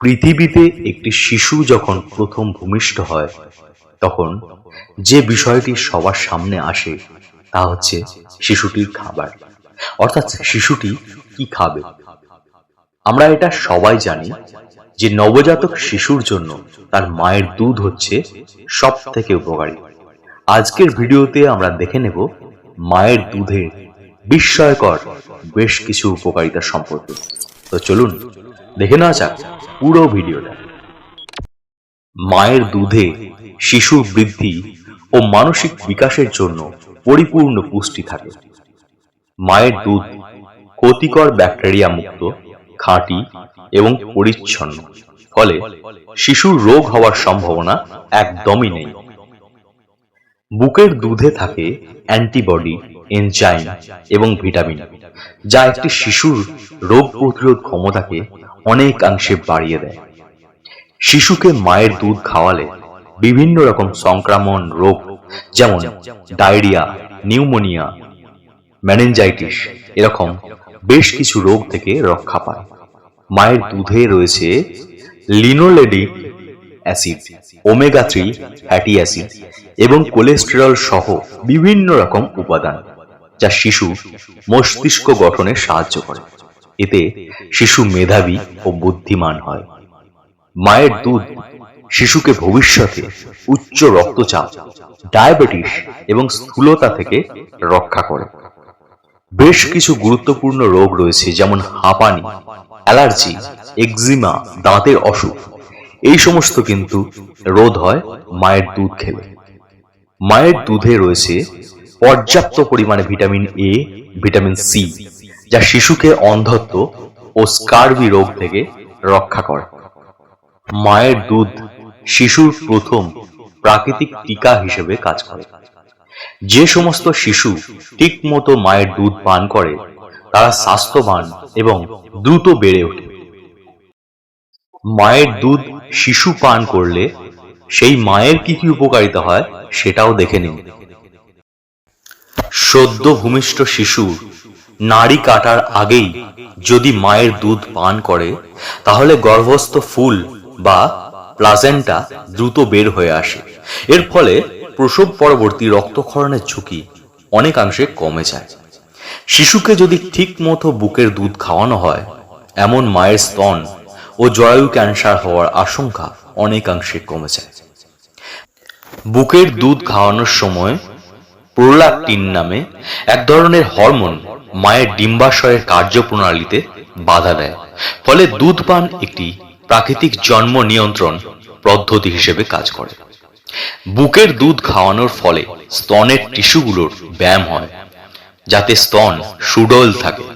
পৃথিবীতে একটি শিশু যখন প্রথম ভূমিষ্ঠ হয়, তখন যে বিষয়টি সবার সামনে আসে, তা হচ্ছে শিশুটির খাবার। অর্থাৎ শিশুটি কি খাবে? আমরা এটা সবাই জানি যে নবজাতক শিশুর জন্য তার মায়ের দুধ হচ্ছে সব থেকে উপকারী। আজকের ভিডিওতে আমরা দেখে নেব মায়ের দুধের বিস্ময়কর বেশ কিছু উপকারিতা সম্পর্কে। তো চলুন, দেখে নেওয়া যাক। পুরো ভিডিওটা। মায়ের দুধে শিশুর বৃদ্ধি ও মানসিক বিকাশের জন্য পরিপূর্ণ পুষ্টি থাকে। মায়ের দুধ ক্ষতিকর ব্যাকটেরিয়া মুক্ত, খাঁটি এবং পরিচ্ছন্ন। ফলে শিশুর রোগ হওয়ার সম্ভাবনা একদমই নেই। বুকের দুধে থাকে অ্যান্টিবডি, এনজাইম এবং ভিটামিন, যা একটি শিশুর রোগ প্রতিরোধ ক্ষমতাকে অনেকাংশে বাড়িয়ে দেয়। শিশুকে মায়ের দুধ খাওয়ালে বিভিন্ন রকম সংক্রমণ, রোগ, যেমন ডায়রিয়া, নিউমোনিয়া ম্যানেঞ্জাইটিস এরকম বেশ কিছু রোগ থেকে রক্ষা পায়। মায়ের দুধে রয়েছে linoleic acid, omega three fatty acid এবং কোলেস্টেরল সহ বিভিন্ন রকম উপাদান যা শিশু মস্তিষ্ক গঠনে সাহায্য করে। এতে শিশু মেধাবী ও বুদ্ধিমান হয়। মায়ের দুধ শিশুকে ভবিষ্যতে উচ্চ রক্তচাপ, ডায়াবেটিস এবং স্থূলতা থেকে রক্ষা করে। বেশ কিছু গুরুত্বপূর্ণ রোগ রয়েছে, যেমন হাঁপানি, অ্যালার্জি এক্সিমা দাঁতের অসুখ। এই সমস্ত কিন্তু রোধ হয় মায়ের দুধ খেলে। মায়ের দুধে রয়েছে পর্যাপ্ত পরিমাণে ভিটামিন এ ভিটামিন সি যা শিশুকে অন্ধত্ব ও স্কারবি রোগ থেকে রক্ষা করে। মায়ের দুধ শিশুর প্রথম প্রাকৃতিক টিকা হিসেবে কাজ করে। যে সমস্ত শিশু ঠিক মতো মায়ের দুধ পান করে, তারা স্বাস্থ্যবান এবং দ্রুত বেড়ে ওঠে। মায়ের দুধ শিশু পান করলে সেই মায়ের কি কি উপকারিতা হয় সেটাও দেখে নিন। সদ্য ভূমিষ্ঠ শিশুর নাড়ি কাটার আগেই যদি মায়ের দুধ পান করে, তাহলে গর্ভস্থ ফুল বা প্লাজেন্টা দ্রুত বের হয়ে আসে। এর ফলে প্রসব পরবর্তী রক্তক্ষরণের ঝুঁকি অনেকাংশে কমে যায়। শিশুকে যদি ঠিক মতো বুকের দুধ খাওয়ানো হয়, এমন মায়ের স্তন ও জরায়ু ক্যান্সার হওয়ার আশঙ্কা অনেকাংশে কমে যায়। বুকের দুধ খাওয়ানোর সময় প্রোলাকটিন নামে এক ধরনের হরমোন মায়ের ডিম্বাশয়ের কার্যপ্রণালীতে বাধা দেয়। ফলে দুধ পান একটি প্রাকৃতিক জন্ম নিয়ন্ত্রণ পদ্ধতি হিসেবে কাজ করে। বুকের দুধ খাওয়ানোর ফলে স্তনের টিস্যুগুলোর ব্যায়াম হয়, যাতে স্তন সুডল থাকে।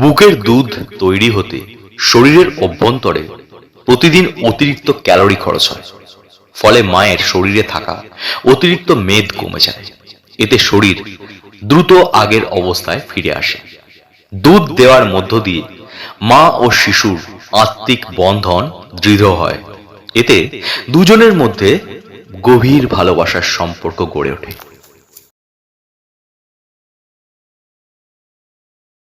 বুকের দুধ তৈরি হতে শরীরের অভ্যন্তরে প্রতিদিন অতিরিক্ত ক্যালোরি খরচ হয়, ফলে মায়ের শরীরে থাকা অতিরিক্ত মেদ কমে যায়। এতে শরীর দ্রুত আগের অবস্থায় ফিরে আসে। দুধ দেওয়ার মধ্য দিয়ে মা ও শিশুর আত্মিক বন্ধন দৃঢ় হয়। এতে দুজনের মধ্যে গভীর ভালোবাসার সম্পর্ক গড়ে ওঠে।